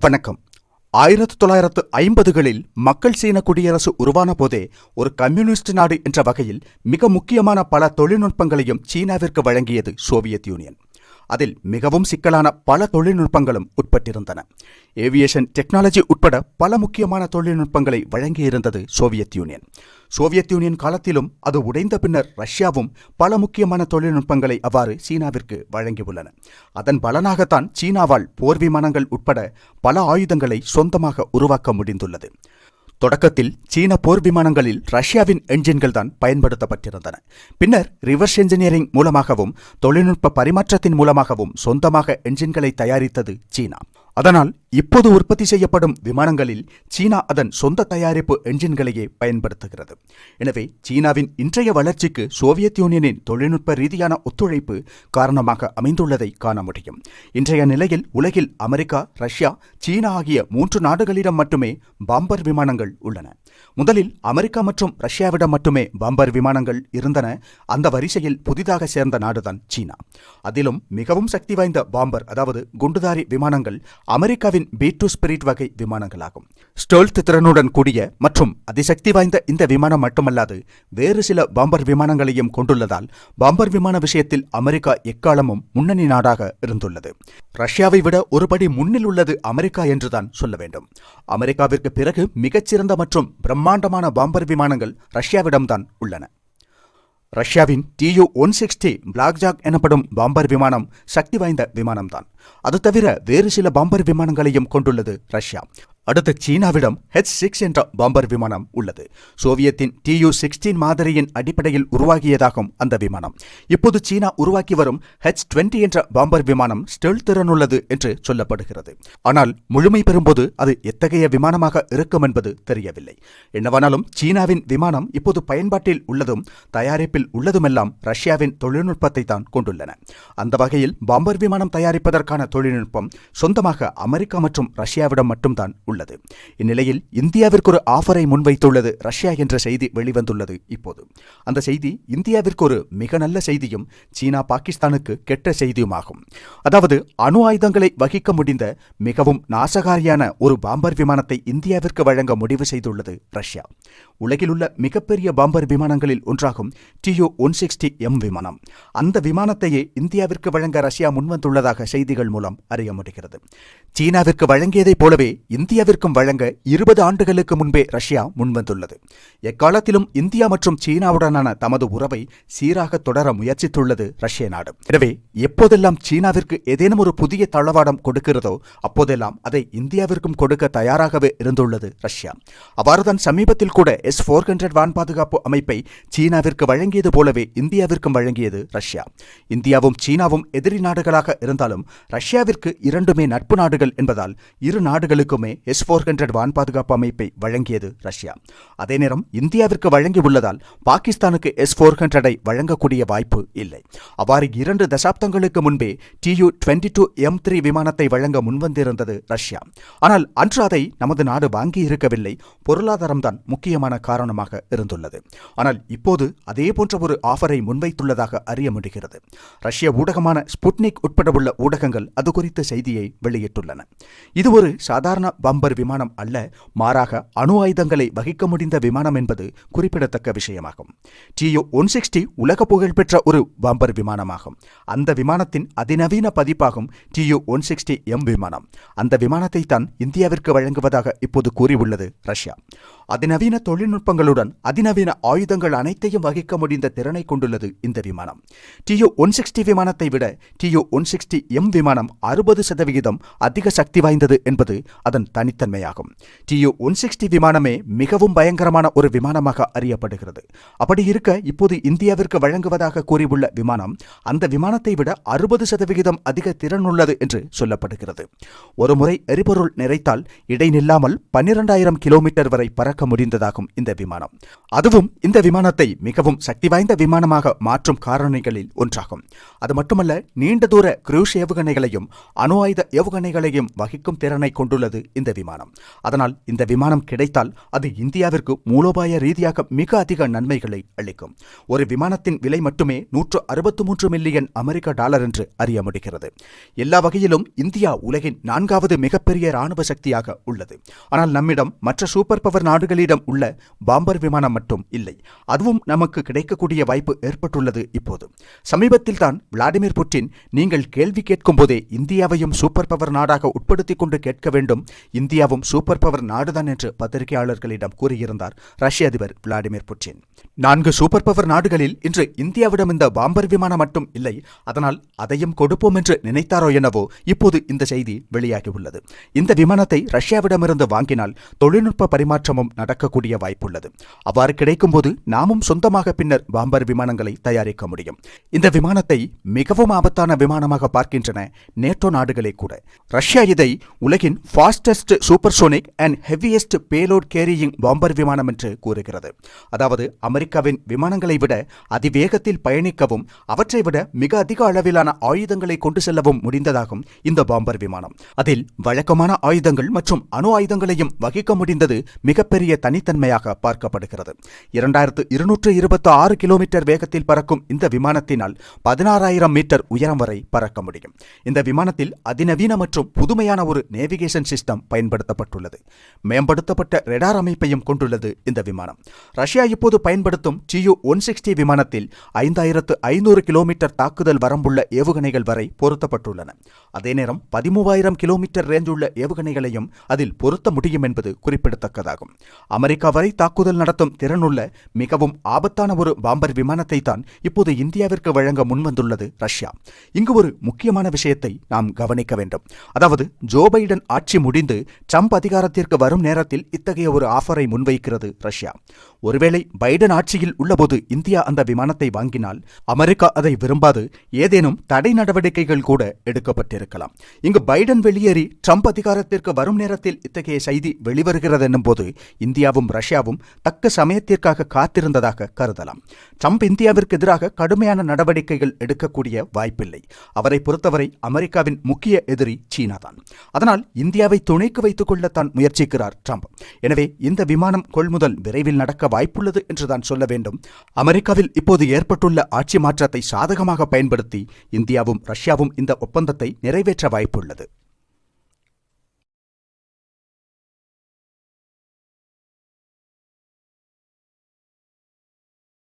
வணக்கம். ஆயிரத்து தொள்ளாயிரத்து ஐம்பதுகளில் மக்கள் சீன குடியரசு உருவான போதே ஒரு கம்யூனிஸ்ட் நாடு என்ற வகையில் மிக முக்கியமான பல தொழில்நுட்பங்களையும் சீனாவிற்கு வழங்கியது சோவியத் யூனியன். அதில் மிகவும் சிக்கலான பல தொழில்நுட்பங்களும் உட்பட்டிருந்தன. ஏவியேஷன் டெக்னாலஜி உட்பட பல முக்கியமான தொழில்நுட்பங்களை வழங்கியிருந்தது சோவியத் யூனியன் சோவியத் யூனியன் காலத்திலும் அது உடைந்த பின்னர் ரஷ்யாவும் பல முக்கியமான தொழில்நுட்பங்களை அவ்வாறு சீனாவிற்கு வழங்கியுள்ளன. அதன் பலனாகத்தான் சீனாவால் போர் விமானங்கள் உட்பட பல ஆயுதங்களை சொந்தமாக உருவாக்க முடிந்துள்ளது. தொடக்கத்தில் சீன போர் விமானங்களில் ரஷ்யாவின் என்ஜின்கள் தான் பயன்படுத்தப்பட்டிருந்தன. பின்னர் ரிவர்ஸ் என்ஜினியரிங் மூலமாகவும் தொழில்நுட்ப பரிமாற்றத்தின் மூலமாகவும் சொந்தமாக என்ஜின்களை தயாரித்தது சீனா. அதனால் இப்போது உற்பத்தி செய்யப்படும் விமானங்களில் சீனா அதன் சொந்த தயாரிப்பு என்ஜின்களையே பயன்படுத்துகிறது. எனவே சீனாவின் இன்றைய வளர்ச்சிக்கு சோவியத் யூனியனின் தொழில்நுட்ப ரீதியான ஒத்துழைப்பு காரணமாக அமைந்துள்ளதை காண முடியும். இன்றைய நிலையில் உலகில் அமெரிக்கா ரஷ்யா சீனா ஆகிய மூன்று நாடுகளிடம் மட்டுமே பாம்பர் விமானங்கள் உள்ளன. முதலில் அமெரிக்கா மற்றும் ரஷ்யாவிடம் மட்டுமே பாம்பர் விமானங்கள் இருந்தன. அந்த வரிசையில் புதிதாக சேர்ந்த நாடுதான் சீனா. அதிலும் மிகவும் சக்தி வாய்ந்த பாம்பர் அதாவது குண்டுதாரி விமானங்கள் அமெரிக்காவின் பி டூ ஸ்பிரிட் வகை விமானங்களாகும். ஸ்டோல்த் திறனுடன் கூடிய மற்றும் அதிசக்தி வாய்ந்த இந்த விமானம் மட்டுமல்லாது வேறு சில பாம்பர் விமானங்களையும் கொண்டுள்ளதால் பாம்பர் விமான விஷயத்தில் அமெரிக்கா எக்காலமும் முன்னணி நாடாக இருந்துள்ளது. ரஷ்யாவை விட ஒருபடி முன்னில் உள்ளது அமெரிக்கா என்றுதான் சொல்ல வேண்டும். அமெரிக்காவிற்கு பிறகு மிகச்சிறந்த மற்றும் பிரம்மாண்டமான பாம்பர் விமானங்கள் ரஷ்யாவிடம்தான் உள்ளன. ரஷ்யாவின் டியு ஒன் சிக்ஸ்டி பிளாக்ஜாக் எனப்படும் பாம்பர் விமானம் சக்தி வாய்ந்த விமானம்தான். அது தவிர வேறு சில பாம்பர் விமானங்களையும் கொண்டுள்ளது ரஷ்யா. அடுத்து சீனாவிடம் ஹெச் சிக்ஸ் என்ற பாம்பர் விமானம் உள்ளது. சோவியத்தின் டியு சிக்ஸ்டீன் மாதிரியின் அடிப்படையில் உருவாகியதாகும் அந்த விமானம். இப்போது சீனா உருவாக்கி வரும் ஹெச் டுவெண்ட்டி என்ற பாம்பர் விமானம் ஸ்டெல் திறனுள்ளது என்று சொல்லப்படுகிறது. ஆனால் முழுமை பெறும்போது அது எத்தகைய விமானமாக இருக்கும் என்பது தெரியவில்லை. என்னவானாலும் சீனாவின் விமானம் இப்போது பயன்பாட்டில் உள்ளதும் தயாரிப்பில் உள்ளதுமெல்லாம் ரஷ்யாவின் தொழில்நுட்பத்தை தான் கொண்டுள்ளன. அந்த வகையில் பாம்பர் விமானம் தயாரிப்பதற்கான தொழில்நுட்பம் சொந்தமாக அமெரிக்கா மற்றும் ரஷ்யாவிடம் மட்டும்தான் உள்ளது. உள்ளது இந்நிலையில் இந்தியாவிற்கு ஒரு ஆஃபரை முன்வைத்துள்ளது ரஷ்யா என்ற செய்தி வெளிவந்துள்ளது இப்போது. அந்த செய்தி இந்தியாவிற்கு ஒரு மிக நல்ல செய்தியும் சீனா பாகிஸ்தானுக்கு கெட்ட செய்தியுமாகும். அதாவது அணு ஆயுதங்களை வகிக்க முடிந்த மிகவும் நாசகாரியான ஒரு பாம்பர் விமானத்தை இந்தியாவிற்கு வழங்க முடிவு செய்துள்ளது ரஷ்யா. உலகில் உள்ள மிகப்பெரிய பாம்பர் விமானங்களில் ஒன்றாகும் டியூ ஒன் சிக்ஸ்டி எம் விமானம். அந்த விமானத்தையே இந்தியாவிற்கு வழங்க ரஷ்யா முன்வந்துள்ளதாக செய்திகள் மூலம் அறிய முடிகிறது. சீனாவிற்கு வழங்கியதைப் போலவே இந்தியா முழுவதற்கும் வழங்க இருபது ஆண்டுகளுக்கு முன்பே ரஷ்யா முன்வந்துள்ளது. எக்காலத்திலும் இந்தியா மற்றும் சீனாவுடனான தமது உறவை சீராக தொடர முயற்சித்துள்ளது ரஷ்ய நாடு. எனவே எப்போதெல்லாம் சீனாவிற்கு ஏதேனும் ஒரு புதிய தளவாடம் கொடுக்கிறதோ அப்போதெல்லாம் அதை இந்தியாவிற்கும் கொடுக்க தயாராகவே இருந்துள்ளது ரஷ்யா. அவ்வாறுதான் சமீபத்தில் கூட எஸ் ஃபோர் ஹண்ட்ரட் வான் பாதுகாப்பு அமைப்பை சீனாவிற்கு வழங்கியது போலவே இந்தியாவிற்கும் வழங்கியது ரஷ்யா. இந்தியாவும் சீனாவும் எதிரி நாடுகளாக இருந்தாலும் ரஷ்யாவிற்கு இரண்டுமே நட்பு நாடுகள் என்பதால் இரு நாடுகளுக்குமே எஸ் எஸ் ஃபோர் ஹண்ட்ரட் வான் பாதுகாப்பு அமைப்பை வழங்கியது ரஷ்யா. அதே நேரம் இந்தியாவிற்கு வழங்கியுள்ளதால் பாகிஸ்தானுக்கு எஸ் ஃபோர் ஹண்ட்ரடை வழங்கக்கூடிய வாய்ப்பு இல்லை. அவ்வாறு இரண்டு தசாப்தங்களுக்கு முன்பே T U twenty two M three விமானத்தை வழங்க முன்வந்திருந்தது ரஷ்யா. ஆனால் அன்று அதை நமது நாடு வாங்கி இருக்கவில்லை. பொருளாதாரம்தான் முக்கியமான காரணமாக இருந்துள்ளது. ஆனால் இப்போது அதே போன்ற ஒரு ஆஃபரை முன்வைத்துள்ளதாக அறிய முடிகிறது. ரஷ்ய ஊடகமான ஸ்புட்னிக் உட்பட உள்ள ஊடகங்கள் அது குறித்த செய்தியை வெளியிட்டுள்ளன. இது ஒரு சாதாரண பம் பாம்பர் விமானம் அல்ல மாறாக அணு ஆயுதங்களை வகிக்க முடிந்த விமானம் என்பது குறிப்பிடத்தக்க விஷயமாகும். டியோ ஒன் சிக்ஸ்டி உலக புகழ்பெற்ற ஒரு பாம்பர் விமானமாகும். அந்த விமானத்தின் அதிநவீன பதிப்பாகும் டியோ ஒன் சிக்ஸ்டி எம் விமானம். அந்த விமானத்தை தான் இந்தியாவிற்கு வழங்குவதாக இப்போது கூறியுள்ளது ரஷ்யா. அதிநவீன தொழில்நுட்பங்களுடன் அதிநவீன ஆயுதங்கள் அனைத்தையும் வகிக்க முடிந்த திறனை கொண்டுள்ளது இந்த விமானம். டியு ஒன் சிக்ஸ்டி விமானத்தை விட டியு ஒன் சிக்ஸ்டி எம் விமானம் அறுபது சதவிகிதம் அதிக சக்தி வாய்ந்தது என்பது அதன் தனித்தன்மையாகும். டியு ஒன் சிக்ஸ்டி விமானமே மிகவும் பயங்கரமான ஒரு விமானமாக அறியப்படுகிறது. அப்படி இருக்க இப்போது இந்தியாவிற்கு வழங்குவதாக கூறியுள்ள விமானம் அந்த விமானத்தை விட அறுபது சதவிகிதம் அதிக திறன் உள்ளது என்று சொல்லப்படுகிறது. ஒருமுறை எரிபொருள் நிறைத்தால் இடைநில்லாமல் பன்னிரண்டாயிரம் கிலோமீட்டர் வரை பறக்க பறக்க முடிந்ததாகும் இந்த விமானம். அதுவும் இந்த விமானத்தை மிகவும் சக்தி வாய்ந்த விமானமாக மாற்றும் காரணிகளில் ஒன்றாகும். அது மட்டுமல்ல நீண்ட தூர குரூஷ் ஏவுகணைகளையும் அணு ஆயுத ஏவுகணைகளையும் வகிக்கும் திறனை கொண்டுள்ளது இந்த விமானம். அதனால் இந்த விமானம் கிடைத்தால் அது இந்தியாவிற்கு மூலோபாய ரீதியாக மிக அதிக நன்மைகளை அளிக்கும். ஒரு விமானத்தின் விலை மட்டுமே நூற்று அறுபத்து மூன்று மில்லியன் அமெரிக்க டாலர் என்று அறிய முடிகிறது. எல்லா வகையிலும் இந்தியா உலகின் நான்காவது மிகப்பெரிய ராணுவ சக்தியாக உள்ளது. ஆனால் நம்மிடம் மற்ற சூப்பர் பவர் நாடுகளிடம் உள்ள பாம்பர் விமானம் மட்டும் இல்லை. அதுவும் நமக்கு கிடைக்கக்கூடிய வாய்ப்பு ஏற்பட்டுள்ளது இப்போது. சமீபத்தில் தான் விளாடிமிர் புட்டின் நீங்கள் கேள்வி கேட்கும் போதே இந்தியாவையும் சூப்பர் பவர் நாடாக உட்படுத்திக் கொண்டு கேட்க வேண்டும். இந்தியாவும் சூப்பர் பவர் நாடுதான் என்று பத்திரிகையாளர்களிடம் கூறியிருந்தார் ரஷ்ய அதிபர் விளாடிமிர் புட்டின். நான்கு சூப்பர் பவர் நாடுகளில் இன்று இந்தியாவிடம் இந்த பாம்பர் விமானம் மட்டும் இல்லை. அதனால் அதையும் கொடுப்போம் என்று நினைத்தாரோ எனவோ இப்போது இந்த செய்தி வெளியாகியுள்ளது. இந்த விமானத்தை ரஷ்யாவிடமிருந்து வாங்கினால் தொழில்நுட்ப பரிமாற்றமும் நடக்கக்கூடிய வாய்ப்புள்ளது. அவ்வாறு கிடைக்கும்போது நாமும் சொந்தமாக பின்னர் பாம்பர் விமானங்களை தயாரிக்க முடியும். இந்த விமானத்தை மிகவும் ஆபத்தான விமானமாக பார்க்கின்றன நேட்டோ நாடுகளே கூட. ரஷ்யா இதை உலகின் fastest supersonic and heaviest payload carrying bomber விமானம் என்று கூறுகிறது. அதாவது அமெரிக்காவின் விமானங்களை விட அதிவேகத்தில் பயணிக்கவும் அவற்றை விட மிக அதிக அளவிலான ஆயுதங்களை கொண்டு செல்லவும் முடிந்ததாகும் இந்த பாம்பர் விமானம். அதில் வழக்கமான ஆயுதங்கள் மற்றும் அணு ஆயுதங்களையும் வகிக்க முடிந்தது மிகப்பெரிய தனித்தன்மையாக பார்க்கப்படுகிறது. இரண்டாயிரத்து இருநூற்று இருபத்தி ஆறு கிலோமீட்டர் வேகத்தில் பறக்கும் இந்த விமானத்தினால் பதினாறாயிரம் மீட்டர் உயரம் வரை பறக்க முடியும். இந்த விமானத்தில் அதிநவீன மற்றும் புதுமையான ஒரு நேவிகேஷன் சிஸ்டம் பயன்படுத்தப்பட்டுள்ளது. மேம்படுத்தப்பட்ட ரெடார் அமைப்பையும் கொண்டுள்ளது இந்த விமானம். ரஷ்யா இப்போது பயன்படுத்தும் டியூ ஒன் சிக்ஸ்டி விமானத்தில் ஐந்தாயிரத்து ஐநூறு கிலோமீட்டர் தாக்குதல் வரம்புள்ள ஏவுகணைகள் வரை பொருத்தப்பட்டுள்ளன. அதே நேரம் பதிமூவாயிரம் கிலோமீட்டர் ரேஞ்ச் உள்ள ஏவுகணைகளையும் அதில் பொருத்த முடியும் என்பது குறிப்பிடத்தக்கதாகும். அமெரிக்கா வரை தாக்குதல் நடத்தும் திறனுள்ள மிகவும் ஆபத்தான ஒரு பாம்பர் விமானத்தை தான் இப்போது இந்தியாவிற்கு வழங்க முன்வந்துள்ளது ரஷ்யா. இங்கு ஒரு முக்கியமான விஷயத்தை நாம் கவனிக்க வேண்டும். அதாவது ஜோ பைடன் ஆட்சி முடிந்து ட்ரம்ப் அதிகாரத்திற்கு வரும் நேரத்தில் இத்தகைய ஒரு ஆஃபரை முன்வைக்கிறது ரஷ்யா. ஒருவேளை பைடன் ஆட்சியில் உள்ளபோது இந்தியா அந்த விமானத்தை வாங்கினால் அமெரிக்கா அதை விரும்பாது ஏதேனும் தடை நடவடிக்கைகள் கூட எடுக்கப்பட்டிருக்கலாம். இங்கு பைடன் வெளியேறி ட்ரம்ப் அதிகாரத்திற்கு வரும் நேரத்தில் இத்தகைய செய்தி வெளிவருகிறது என்னும் போது இந்தியாவும் ரஷ்யாவும் தக்க சமயத்திற்காக காத்திருந்ததாக கருதலாம். ட்ரம்ப் இந்தியாவிற்கு எதிராக கடுமையான நடவடிக்கைகள் எடுக்கக்கூடிய வாய்ப்பில்லை. அவரை பொறுத்தவரை அமெரிக்காவின் முக்கிய எதிரி சீனா தான் அதனால் இந்தியாவை துணைக்கு வைத்துக் கொள்ளத்தான் முயற்சிக்கிறார் ட்ரம்ப். எனவே இந்த விமானம் கொள்முதல் விரைவில் நடக்க வாய்ப்புள்ளது என்றுதான் சொல்ல வேண்டும். அமெரிக்காவில் இப்போது ஏற்பட்டுள்ள ஆட்சி மாற்றத்தை சாதகமாக பயன்படுத்தி இந்தியாவும் ரஷ்யாவும் இந்த ஒப்பந்தத்தை நிறைவேற்ற வாய்ப்புள்ளது.